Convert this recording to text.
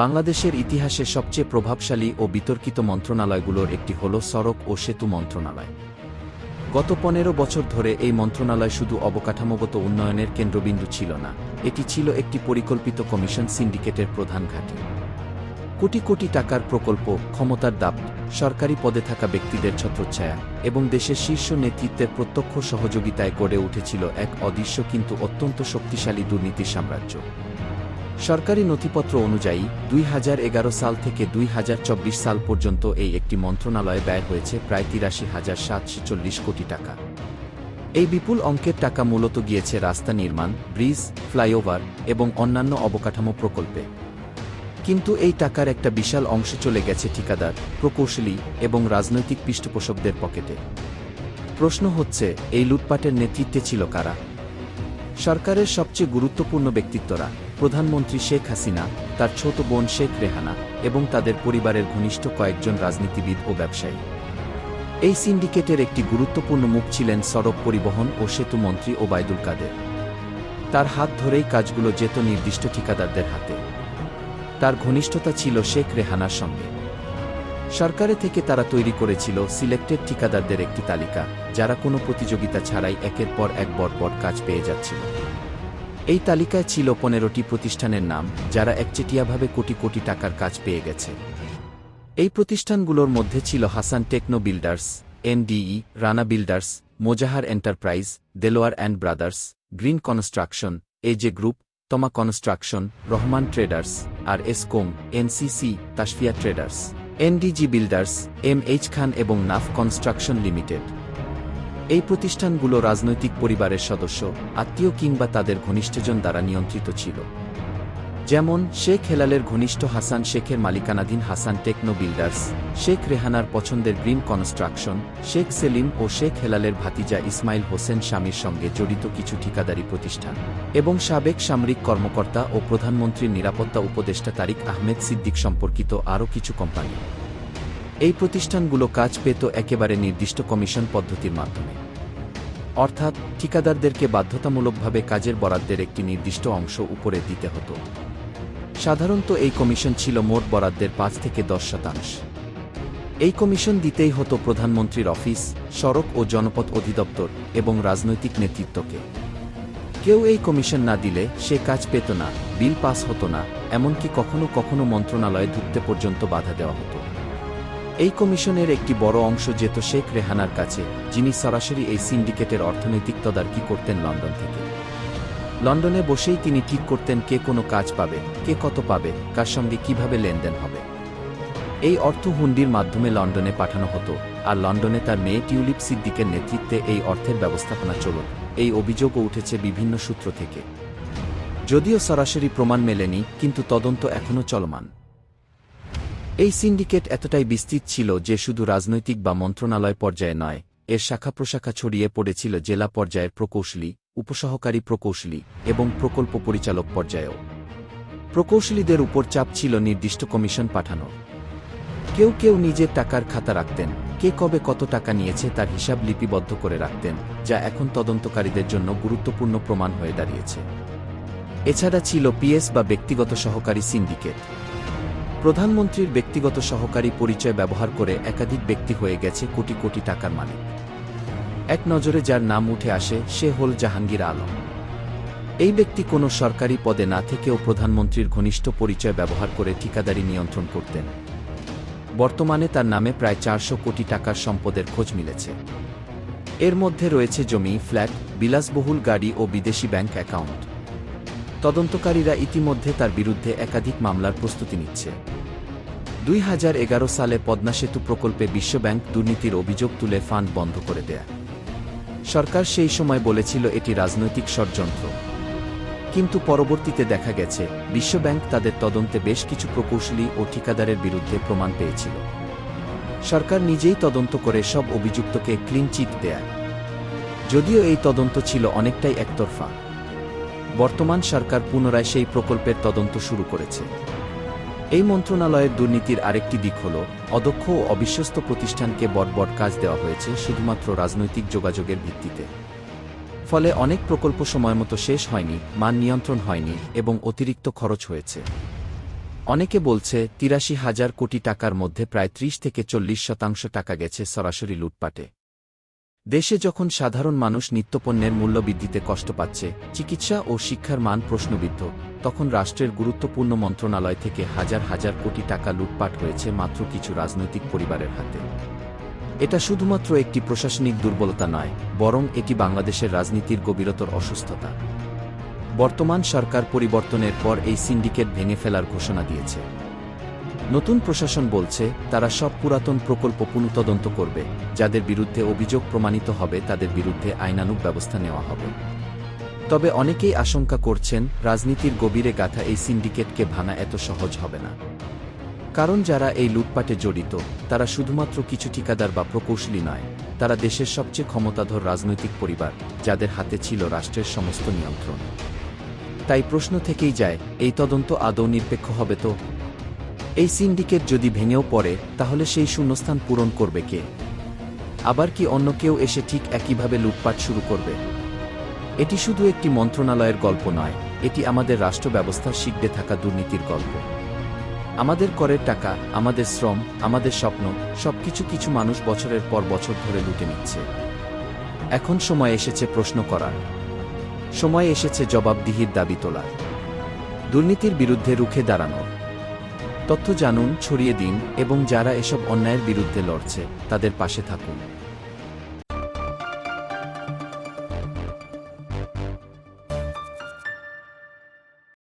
বাংলাদেশের ইতিহাসে সবচেয়ে প্রভাবশালী ও বিতর্কিত মন্ত্রণালয়গুলোর একটি হল সড়ক ও সেতু মন্ত্রণালয়। গত পনেরো বছর ধরে এই মন্ত্রণালয় শুধু অবকাঠামোগত উন্নয়নের কেন্দ্রবিন্দু ছিল না, এটি ছিল একটি পরিকল্পিত কমিশন সিন্ডিকেটের প্রধান ঘাঁটি। কোটি কোটি টাকার প্রকল্প, ক্ষমতার দাপ, সরকারি পদে থাকা ব্যক্তিদের ছত্রচ্ছায়া এবং দেশের শীর্ষ নেতৃত্বের প্রত্যক্ষ সহযোগিতায় গড়ে উঠেছিল এক অদৃশ্য কিন্তু অত্যন্ত শক্তিশালী দুর্নীতির সাম্রাজ্য। সরকারি নথিপত্র অনুযায়ী দুই হাজার এগারো সাল থেকে দুই হাজার চব্বিশ সাল পর্যন্ত এই একটি মন্ত্রণালয়ে ব্যয় হয়েছে প্রায় তিরাশি হাজার সাতশো কোটি টাকা। এই বিপুল অঙ্কের টাকা মূলত গিয়েছে রাস্তা নির্মাণ, ব্রিজ, ফ্লাইওভার এবং অন্যান্য অবকাঠামো প্রকল্পে। কিন্তু এই টাকার একটা বিশাল অংশ চলে গেছে ঠিকাদার, প্রকৌশলী এবং রাজনৈতিক পৃষ্ঠপোষকদের পকেটে। প্রশ্ন হচ্ছে, এই লুটপাটের নেতৃত্বে ছিল কারা? সরকারের সবচেয়ে গুরুত্বপূর্ণ ব্যক্তিত্বরা। প্রধানমন্ত্রী শেখ হাসিনা, তার ছোট বোন শেখ রেহানা এবং তাদের পরিবারের ঘনিষ্ঠ কয়েকজন রাজনীতিবিদ ও ব্যবসায়ী। এই সিন্ডিকেটের একটি গুরুত্বপূর্ণ মুখ ছিলেন সড়ক পরিবহন ও সেতু মন্ত্রী ওবায়দুল কাদের। তার হাত ধরেই কাজগুলো যেত নির্দিষ্ট ঠিকাদারদের হাতে। তার ঘনিষ্ঠতা ছিল শেখ রেহানার সঙ্গে। সরকারে থেকে তারা তৈরি করেছিল সিলেক্টেড ঠিকাদারদের একটি তালিকা, যারা কোনো প্রতিযোগিতা ছাড়াই একের পর এক বটবট কাজ পেয়ে যাচ্ছিল। এই তালিকায় ছিল পনেরোটি প্রতিষ্ঠানের নাম, যারা একচেটিয়াভাবে কোটি কোটি টাকার কাজ পেয়ে গেছে। এই প্রতিষ্ঠানগুলোর মধ্যে ছিল Hasan techno builders, NDE, Rana builders, Mozahar enterprise, Delwar and brothers, green construction AJ group, Toma construction, Rahman traders, R Escom NCC Tasfia traders. NDG builders, M H Khan এবং নাফ কনস্ট্রাকশন লিমিটেড। এই প্রতিষ্ঠানগুলো রাজনৈতিক পরিবারের সদস্য, আত্মীয় কিংবা তাদের ঘনিষ্ঠজন দ্বারা নিয়ন্ত্রিত ছিল। যেমন, শেখ হেলালের ঘনিষ্ঠ হাসান শেখের মালিকানাধীন হাসান টেকনো বিল্ডার্স, শেখ রেহানার পছন্দের গ্রিন কনস্ট্রাকশন, শেখ সেলিম ও শেখ হেলালের ভাতিজা ইসমাইল হোসেন স্বামীর সঙ্গে জড়িত কিছু ঠিকাদারি প্রতিষ্ঠান এবং সাবেক সামরিক কর্মকর্তা ও প্রধানমন্ত্রীর নিরাপত্তা উপদেষ্টা তারিক আহমেদ সিদ্দিক সম্পর্কিত আরও কিছু কোম্পানি। এই প্রতিষ্ঠানগুলো কাজ পেত একেবারে নির্দিষ্ট কমিশন পদ্ধতির মাধ্যমে। অর্থাৎ ঠিকাদারদেরকে বাধ্যতামূলকভাবে কাজের বরাদ্দের একটি নির্দিষ্ট অংশ উপরে দিতে হতো। সাধারণত এই কমিশন ছিল মোট বরাদ্দের পাঁচ থেকে দশ শতাংশ। এই কমিশন দিতেই হতো প্রধানমন্ত্রীর অফিস, সড়ক ও জনপথ অধিদপ্তর এবং রাজনৈতিক নেতৃত্বকে। কেউ এই কমিশন না দিলে সে কাজ পেত না, বিল পাস হতো না, এমনকি কখনো কখনো মন্ত্রণালয়ে ঢুকতে পর্যন্ত বাধা দেওয়া হতো। এই কমিশনের একটি বড় অংশ যেত শেখ রেহানার কাছে, যিনি সরাসরি এই সিন্ডিকেটের অর্থনৈতিক তদারকি করতেন লন্ডন থেকে। লন্ডনে বসেই তিনি ঠিক করতেন কে কোনো কাজ পাবে, কে কত পাবে, কার সঙ্গে কীভাবে লেনদেন হবে। এই অর্থ হুন্ডির মাধ্যমে লন্ডনে পাঠানো হতো, আর লন্ডনে তার মেয়ে টিউলিপ সিদ্দিকের নেতৃত্বে এই অর্থের ব্যবস্থাপনা চলুন এই অভিযোগও উঠেছে বিভিন্ন সূত্র থেকে। যদিও সরাসরি প্রমাণ মেলেনি, কিন্তু তদন্ত এখনও চলমান। এই সিন্ডিকেট এতটাই বিস্তৃত ছিল যে শুধু রাজনৈতিক বা মন্ত্রণালয় পর্যায়ে নয়, এর শাখা প্রশাখা ছড়িয়ে পড়েছিল জেলা পর্যায়ের প্রকৌশলী, উপসহকারী প্রকৌশলী এবং প্রকল্প পরিচালক পর্যায়েও। প্রকৌশলীদের উপর চাপ ছিল নির্দিষ্ট কমিশন পাঠানো কেউ কেউ নিজের টাকার খাতা রাখতেন, কে কবে কত টাকা নিয়েছে তার হিসাব লিপিবদ্ধ করে রাখতেন, যা এখন তদন্তকারীদের জন্য গুরুত্বপূর্ণ প্রমাণ হয়ে দাঁড়িয়েছে। এছাড়া ছিল পিএস বা ব্যক্তিগত সহকারী সিন্ডিকেট। প্রধানমন্ত্রীর ব্যক্তিগত সহকারী পরিচয় ব্যবহার করে একাধিক ব্যক্তি হয়ে গেছে কোটি কোটি টাকার মালিক। এক নজরে যার নাম উঠে আসে, সে হল জাহাঙ্গীর আলম। এই ব্যক্তি কোনো সরকারি পদে না থেকেও প্রধানমন্ত্রীর ঘনিষ্ঠ পরিচয় ব্যবহার করে ঠিকাদারি নিয়ন্ত্রণ করতেন। বর্তমানে তার নামে প্রায় চারশো কোটি টাকার সম্পদের খোঁজ মিলেছে। এর মধ্যে রয়েছে জমি, ফ্ল্যাট, বিলাসবহুল গাড়ি ও বিদেশি ব্যাংক অ্যাকাউন্ট। তদন্তকারীরা ইতিমধ্যে তার বিরুদ্ধে একাধিক মামলার প্রস্তুতি নিচ্ছে। দুই হাজার এগারো সালে পদ্মা সেতু প্রকল্পে বিশ্বব্যাংক দুর্নীতির অভিযোগ তুলে ফান্ড বন্ধ করে দেয়। সরকার সেই সময় বলেছিল এটি রাজনৈতিক ষড়যন্ত্র। কিন্তু পরবর্তীতে দেখা গেছে বিশ্বব্যাংক তাদের তদন্তে বেশ কিছু প্রকৌশলী ও ঠিকাদারের বিরুদ্ধে প্রমাণ পেয়েছিল। সরকার নিজেই তদন্ত করে সব অভিযুক্তকে ক্লিন চিট দেয়। যদিও এই তদন্ত ছিল অনেকটাই একতরফা। বর্তমান সরকার পুনরায় সেই প্রকল্পের তদন্ত শুরু করেছে। এই মন্ত্রণালয়ের দুর্নীতির আরেকটি দিক হল, অদক্ষ ও অবিশ্বস্ত প্রতিষ্ঠানকে বটবট কাজ দেওয়া হয়েছে শুধুমাত্র রাজনৈতিক যোগাযোগের ভিত্তিতে। ফলে অনেক প্রকল্প সময়মতো শেষ হয়নি, মান নিয়ন্ত্রণ হয়নি এবং অতিরিক্ত খরচ হয়েছে। অনেকে বলছে, তিরাশি হাজার কোটি টাকার মধ্যে প্রায় ত্রিশ থেকে চল্লিশ শতাংশ টাকা গেছে সরাসরি লুটপাটে। দেশে যখন সাধারণ মানুষ নিত্যপণ্যের মূল্য বৃদ্ধিতে কষ্ট পাচ্ছে, চিকিৎসা ও শিক্ষার মান প্রশ্নবিদ্ধ, তখন রাষ্ট্রের গুরুত্বপূর্ণ মন্ত্রণালয় থেকে হাজার হাজার কোটি টাকা লুটপাট হয়েছে মাত্র কিছু রাজনৈতিক পরিবারের হাতে। এটা শুধুমাত্র একটি প্রশাসনিক দুর্বলতা নয়, বরং এটি বাংলাদেশের রাজনীতির গভীরতর অসুস্থতা। বর্তমান সরকার পরিবর্তনের পর এই সিন্ডিকেট ভেঙে ফেলার ঘোষণা দিয়েছে। নতুন প্রশাসন বলছে, তারা সব পুরাতন প্রকল্প পুনঃতদন্ত করবে, যাদের বিরুদ্ধে অভিযোগ প্রমাণিত হবে, তাদের বিরুদ্ধে আইনানুগ ব্যবস্থা নেওয়া হবে। তবে অনেকেই আশঙ্কা করছেন, রাজনীতির গভীরে গাথা এই সিন্ডিকেটকে ভাঙা এত সহজ হবে না। কারণ যারা এই লুটপাটে জড়িত, তারা শুধুমাত্র কিছু ঠিকাদার বা প্রকৌশলী নয়, তারা দেশের সবচেয়ে ক্ষমতাধর রাজনৈতিক পরিবার, যাদের হাতে ছিল রাষ্ট্রের সমস্ত নিয়ন্ত্রণ। তাই প্রশ্ন থেকেই যায়, এই তদন্ত আদৌ নিরপেক্ষ হবে তো? এই সিন্ডিকেট যদি ভেঙেও পড়ে, তাহলে সেই শূন্যস্থান পূরণ করবে কে? আবার কি অন্য কেউ এসে ঠিক একইভাবে লুটপাট শুরু করবে? এটি শুধু একটি মন্ত্রণালয়ের গল্প নয়, এটি আমাদের রাষ্ট্র ব্যবস্থার শিখবে থাকা দুর্নীতির গল্প। আমাদের করের টাকা, আমাদের শ্রম, আমাদের স্বপ্ন, সবকিছু কিছু মানুষ বছরের পর বছর ধরে লুটে নিচ্ছে। এখন সময় এসেছে প্রশ্ন করার। সময় এসেছে জবাবদিহির দাবি তোলার। দুর্নীতির বিরুদ্ধে রুখে দাঁড়ানোর তথ্য জানুন ছড়িয়ে দিন এবং যারা এসব অন্যায়ের বিরুদ্ধে লড়ছে তাদের পাশে থাকুন।